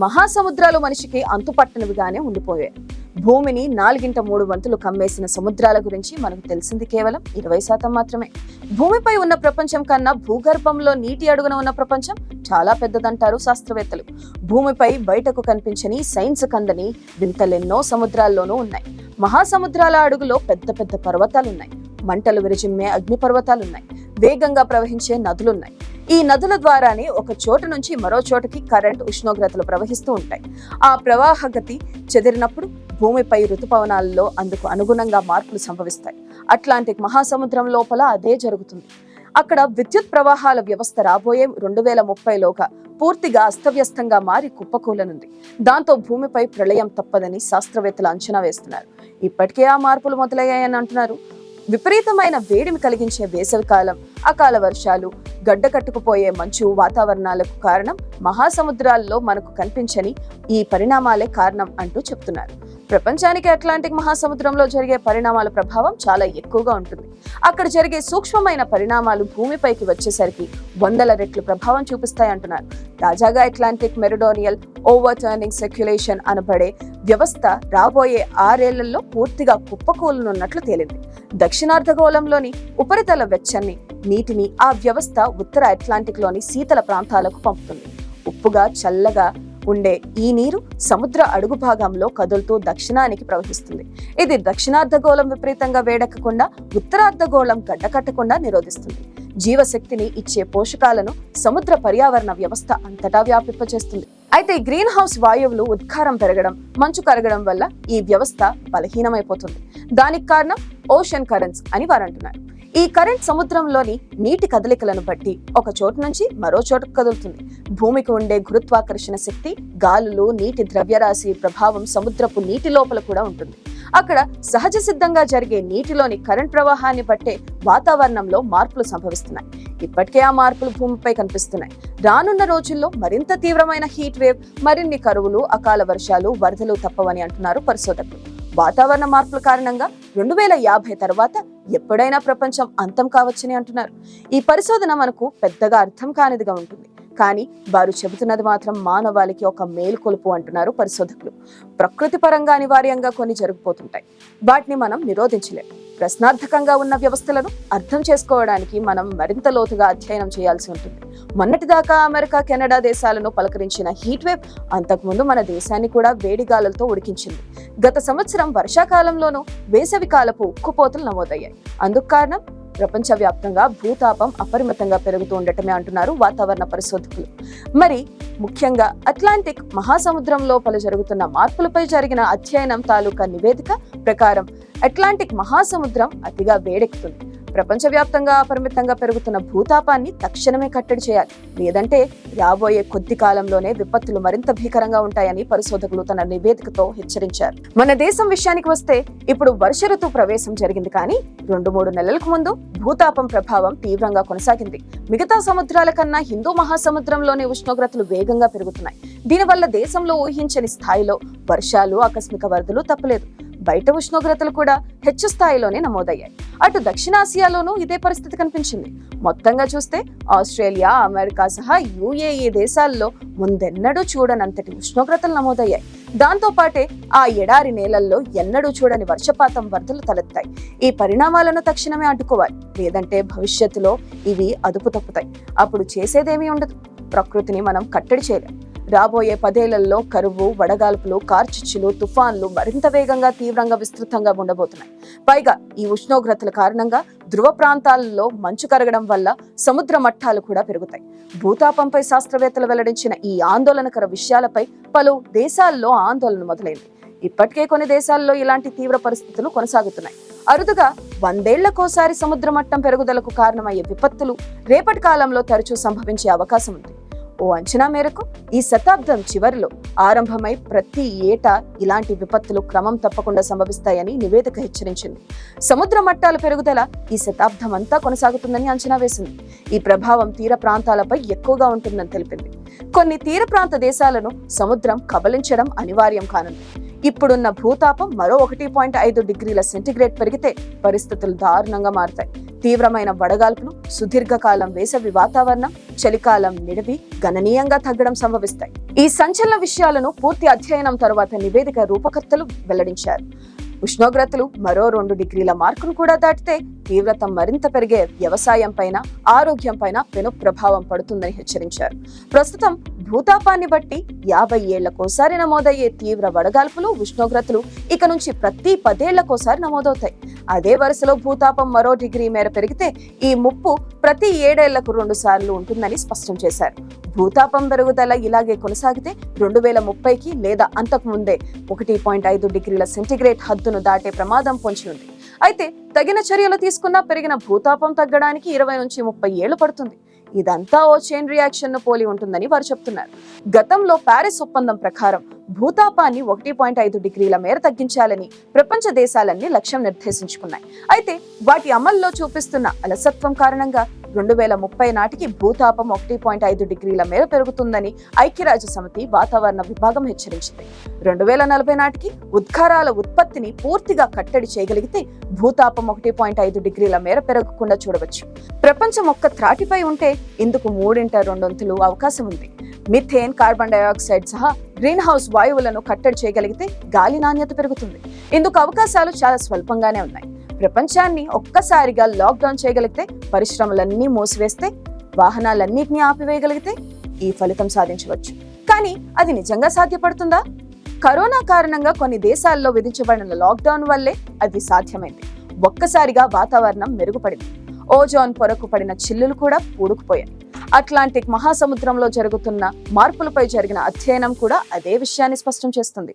మహాసముద్రాలు మనిషికి అంతుపట్టనివిగానే ఉండిపోయాయి. భూమిని నాలుగింట మూడు వంతులు కమ్మేసిన సముద్రాల గురించి మనకు తెలిసింది కేవలం ఇరవై శాతం మాత్రమే. భూమిపై ఉన్న ప్రపంచం కన్నా భూగర్భంలో నీటి అడుగున ఉన్న ప్రపంచం చాలా పెద్దదంటారు శాస్త్రవేత్తలు. భూమిపై బయటకు కనిపించని సైన్స్ కందని వింతలెన్నో సముద్రాల్లోనూ ఉన్నాయి. మహాసముద్రాల అడుగులో పెద్ద పెద్ద పర్వతాలున్నాయి. మంటలు విరజిమ్మే అగ్నిపర్వతాలున్నాయి. వేగంగా ప్రవహించే నదులున్నాయి. ఈ నదుల ద్వారానే ఒక చోటు నుంచి మరో చోటుకి కరెంట్ ఉష్ణోగ్రతలు ప్రవహిస్తూ ఉంటాయి. ఆ ప్రవాహ గతి చెదిరినప్పుడు భూమిపై ఋతుపవనాల్లో అందుకు అనుగుణంగా మార్పులు సంభవిస్తాయి. అట్లాంటిక్ మహాసముద్రం లోపల అదే జరుగుతుంది. అక్కడ విద్యుత్ ప్రవాహాల వ్యవస్థ రాబోయే రెండు వేల ముప్పైలోగా పూర్తిగా అస్తవ్యస్తంగా మారి కుప్పకూలనుంది. దాంతో భూమిపై ప్రళయం తప్పదని శాస్త్రవేత్తలు అంచనా వేస్తున్నారు. ఇప్పటికే ఆ మార్పులు మొదలయ్యాయని అంటున్నారు. విపరీతమైన వేడిమి కలిగించే వేసవికాలం అకాల వర్షాలు గడ్డ కట్టుకుపోయే మంచు వాతావరణాలకు కారణం మహాసముద్రాల్లో మనకు కనిపించని ఈ పరిణామాలే కారణం అంటూ చెప్తున్నారు. ప్రపంచానికి అట్లాంటిక్ మహాసముద్రంలో జరిగే పరిణామాల ప్రభావం చాలా ఎక్కువగా ఉంటుంది. అక్కడ జరిగే సూక్ష్మమైన పరిణామాలు భూమిపైకి వచ్చేసరికి వందల రెట్లు ప్రభావం చూపిస్తాయి అంటున్నారు. తాజాగా Atlantic meridional overturning circulation అనబడే వ్యవస్థ రాబోయే ఆరేళ్ళలో పూర్తిగా కుప్పకూలనున్నట్లు తేలింది. దక్షిణార్ధగోళంలోని ఉపరితల వెచ్చని నీటిని ఆ వ్యవస్థ ఉత్తర అట్లాంటిక్లోని శీతల ప్రాంతాలకు పంపుతుంది. ఉప్పుగా చల్లగా ఉండే ఈ నీరు సముద్ర అడుగు భాగంలో కదులుతూ దక్షిణానికి ప్రవహిస్తుంది. ఇది దక్షిణార్ధగోళం విపరీతంగా వేడెక్కకుండా ఉత్తరార్ధగోళం గడ్డకట్టకుండా నిరోధిస్తుంది. జీవశక్తిని ఇచ్చే పోషకాలను సముద్ర పర్యావరణ వ్యవస్థ అంతటా వ్యాపింపచేస్తుంది అయితే గ్రీన్ హౌస్ వాయువులు ఉద్గారం పెరగడం మంచు కరగడం వల్ల ఈ వ్యవస్థ బలహీనమైపోతుంది. దానికి కారణం ఓషన్ కరెంట్స్ అని వారు అంటున్నారు ఈ కరెంట్ సముద్రంలోని నీటి కదలికలను బట్టి ఒక చోటు నుంచి మరో చోటుకు కదులుతుంది. భూమికి ఉండే గురుత్వాకర్షణ శక్తి గాలులు నీటి ద్రవ్యరాశి ప్రభావం సముద్రపు నీటి లోపల కూడా ఉంటుంది. అక్కడ సహజ సిద్ధంగా జరిగే నీటిలోని కరెంట్ ప్రవాహాన్ని బట్టే వాతావరణంలో మార్పులు సంభవిస్తున్నాయి. ఇప్పటికే ఆ మార్పులు భూమిపై కనిపిస్తున్నాయి. రానున్న రోజుల్లో మరింత తీవ్రమైన హీట్ వేవ్ మరిన్ని కరువులు అకాల వర్షాలు వరదలు తప్పవని అంటున్నారు పరిశోధకులు. వాతావరణ మార్పుల కారణంగా రెండు వేల యాభై తర్వాత ఎప్పుడైనా ప్రపంచం అంతం కావచ్చని అంటున్నారు. ఈ పరిశోధన మనకు పెద్దగా అర్థం కానిదిగా ఉంటుంది. కానీ వారు చెబుతున్నది మాత్రం మానవాళికి ఒక మేలుకొలుపు అంటున్నారు పరిశోధకులు. ప్రకృతి పరంగా అనివార్యంగా కొన్ని జరిగిపోతుంటాయి. వాటిని మనం నిరోధించలేము ప్రశ్నార్థకంగా ఉన్న వ్యవస్థలను అర్థం చేసుకోవడానికి మనం మరింత లోతుగా అధ్యయనం చేయాల్సి ఉంటుంది. మొన్నటిదాకా అమెరికా కెనడా దేశాలను పలకరించిన హీట్ వేవ్ అంతకుముందు మన దేశాన్ని కూడా వేడిగాలులతో ఉడికించింది. గత సంవత్సరం వర్షాకాలంలోనూ వేసవి కాలపు ఉక్కుపోతలు నమోదయ్యాయి. అందుకు కారణం ప్రపంచవ్యాప్తంగా భూతాపం అపరిమితంగా పెరుగుతూ ఉండటమే అంటున్నారు వాతావరణ పరిశోధకులు. మరి ముఖ్యంగా అట్లాంటిక్ మహాసముద్రం లోపల జరుగుతున్న మార్పులపై జరిగిన అధ్యయనం తాలూకా నివేదిక ప్రకారం అట్లాంటిక్ మహాసముద్రం అతిగా వేడెక్కుతుంది. ప్రపంచవ్యాప్తంగా అపరిమితంగా పెరుగుతున్న భూతాపాన్ని తక్షణమే కట్టడి చేయాలి. లేదంటే రాబోయే కొద్ది కాలంలోనే విపత్తులు మరింత భీకరంగా ఉంటాయని పరిశోధకులు తన నివేదికతో హెచ్చరించారు. మన దేశం విషయానికి వస్తే ఇప్పుడు వర్ష ఋతు ప్రవేశం జరిగింది కానీ రెండు మూడు నెలలకు ముందు భూతాపం ప్రభావం తీవ్రంగా కొనసాగింది. మిగతా సముద్రాల కన్నా హిందూ మహాసముద్రంలోని ఉష్ణోగ్రతలు వేగంగా పెరుగుతున్నాయి. దీనివల్ల దేశంలో ఊహించని స్థాయిలో వర్షాలు ఆకస్మిక వరదలు తప్పలేదు. బయట ఉష్ణోగ్రతలు కూడా హెచ్చు స్థాయిలోనే నమోదయ్యాయి. అటు దక్షిణాసియాలోనూ ఇదే పరిస్థితి కనిపించింది. మొత్తంగా చూస్తే ఆస్ట్రేలియా అమెరికా సహా యుఏఈ దేశాల్లో ముందెన్నడూ చూడనంతటి ఉష్ణోగ్రతలు నమోదయ్యాయి. దాంతో పాటే ఆ ఎడారి నేలల్లో ఎన్నడూ చూడని వర్షపాతం వరదలు తలెత్తాయి. ఈ పరిణామాలను తక్షణమే అడ్డుకోవాలి. లేదంటే భవిష్యత్తులో ఇవి అదుపు తప్పుతాయి అప్పుడు చేసేదేమీ ఉండదు. ప్రకృతిని మనం కట్టడి చేయలేం. రాబోయే పదేళ్ళలో కరువు వడగాల్పులు కార్చిచ్చులు తుఫాన్లు మరింత వేగంగా తీవ్రంగా విస్తృతంగా ఉండబోతున్నాయి. పైగా ఈ ఉష్ణోగ్రతల కారణంగా ధ్రువ ప్రాంతాలలో మంచు కరగడం వల్ల సముద్ర మట్టాలు కూడా పెరుగుతాయి. భూతాపంపై శాస్త్రవేత్తలు వెల్లడించిన ఈ ఆందోళనకర విషయాలపై పలు దేశాల్లో ఆందోళన మొదలైంది. ఇప్పటికే కొన్ని దేశాల్లో ఇలాంటి తీవ్ర పరిస్థితులు కొనసాగుతున్నాయి. అరుదుగా వందేళ్ళకోసారి సముద్ర మట్టం పెరుగుదలకు కారణమయ్యే విపత్తులు రేపటి కాలంలో తరచూ సంభవించే అవకాశం ఉంది. ఓ అంచనా మేరకు ఈ శతాబ్దం చివరిలో ఆరంభమై ప్రతి ఏటా ఇలాంటి విపత్తులు క్రమం తప్పకుండా సంభవిస్తాయని నివేదిక హెచ్చరించింది. సముద్ర మట్టాల పెరుగుదల ఈ శతాబ్దం అంతా కొనసాగుతుందని అంచనా వేసింది. ఈ ప్రభావం తీర ప్రాంతాలపై ఎక్కువగా ఉంటుందని తెలిపింది. కొన్ని తీర ప్రాంత దేశాలను సముద్రం కబలించడం అనివార్యం కానుంది. ఇప్పుడున్న భూతాపం మరో ఒకటి పాయింట్ ఐదు డిగ్రీల సెంటిగ్రేడ్ పెరిగితే పరిస్థితులు దారుణంగా మారతాయి. తీవ్రమైన వడగాల్పులు సుదీర్ఘకాలం వేసవి వాతావరణం చలికాలం నిడివి గణనీయంగా తగ్గడం సంభవిస్తాయి. ఈ సంచలన విషయాలను పూర్తి అధ్యయనం తరువాత నివేదిక రూపకర్తలు వెల్లడించారు. ఉష్ణోగ్రతలు మరో రెండు డిగ్రీల మార్కును కూడా దాటితే తీవ్రత మరింత పెరిగే వ్యవసాయం పైన ఆరోగ్యం పైన పెను ప్రభావం పడుతుందని హెచ్చరించారు. ప్రస్తుతం భూతాపాన్ని బట్టి యాభై ఏళ్ళకోసారి నమోదయ్యే తీవ్ర వడగాల్పులు ఉష్ణోగ్రతలు ఇక నుంచి ప్రతి పదేళ్ళకోసారి నమోదవుతాయి. అదే వరుసలో భూతాపం మరో డిగ్రీ మేర పెరిగితే ఈ ముప్పు ప్రతి ఏడేళ్ళకు రెండు సార్లు ఉంటుందని స్పష్టం చేశారు. భూతాపం పెరుగుదల ఇలాగే కొనసాగితే రెండు వేల ముప్పైకి లేదా అంతకు ముందే ఒకటి పాయింట్ ఐదు డిగ్రీల సెంటిగ్రేడ్ హద్దును దాటే ప్రమాదం పొంచి ఉంది. అయితే తగిన చర్యలు తీసుకున్నా పెరిగిన భూతాపం తగ్గడానికి ఇరవై నుంచి ముప్పై ఏళ్ళు పడుతుంది. ఇదంతా ఓ చైన్ రియాక్షన్ను పోలి ఉంటుందని వారు చెప్తున్నారు. గతంలో ప్యారిస్ ఒప్పందం ప్రకారం భూతాపాన్ని ఒకటి పాయింట్ ఐదు డిగ్రీల మేర తగ్గించాలని ప్రపంచ దేశాలన్నీ లక్ష్యం నిర్దేశించుకున్నాయి. అయితే వాటి అమల్లో చూపిస్తున్న అలసత్వం కారణంగా రెండు వేల ముప్పై నాటికి భూతాపం ఒకటి పాయింట్ ఐదు డిగ్రీల మేర పెరుగుతుందని ఐక్యరాజ్య సమితి వాతావరణ విభాగం హెచ్చరించింది. రెండు వేల నలభై నాటికి ఉద్గారాల ఉత్పత్తిని పూర్తిగా కట్టడి చేయగలిగితే భూతాపం ఒకటి పాయింట్ ఐదు డిగ్రీల మేర పెరగకుండా చూడవచ్చు. ప్రపంచం ఒక్క త్రాటిపై ఉంటే ఇందుకు మూడింట రెండొంతులు అవకాశం ఉంది. మిథేన్ కార్బన్ డయాక్సైడ్ సహా గ్రీన్ హౌస్ వాయువులను కట్టడి చేయగలిగితే గాలి నాణ్యత పెరుగుతుంది. ఇందుకు అవకాశాలు చాలా స్వల్పంగానే ఉన్నాయి. ప్రపంచాన్ని ఒక్కసారిగా లాక్డౌన్ చేయగలిగితే పరిశ్రమలన్నీ మూసివేస్తే వాహనాలన్నింటినీ ఆపివేయగలిగితే ఈ ఫలితం సాధించవచ్చు. కానీ అది నిజంగా సాధ్యపడుతుందా? కరోనా కారణంగా కొన్ని దేశాల్లో విధించబడిన లాక్డౌన్ వల్లే అది సాధ్యమైంది. ఒక్కసారిగా వాతావరణం మెరుగుపడింది. ఓజోన్ పొరకు పడిన చిల్లులు కూడా పూడుకుపోయాయి. అట్లాంటిక్ మహాసముద్రంలో జరుగుతున్న మార్పులపై జరిగిన అధ్యయనం కూడా అదే విషయాన్ని స్పష్టం చేస్తుంది.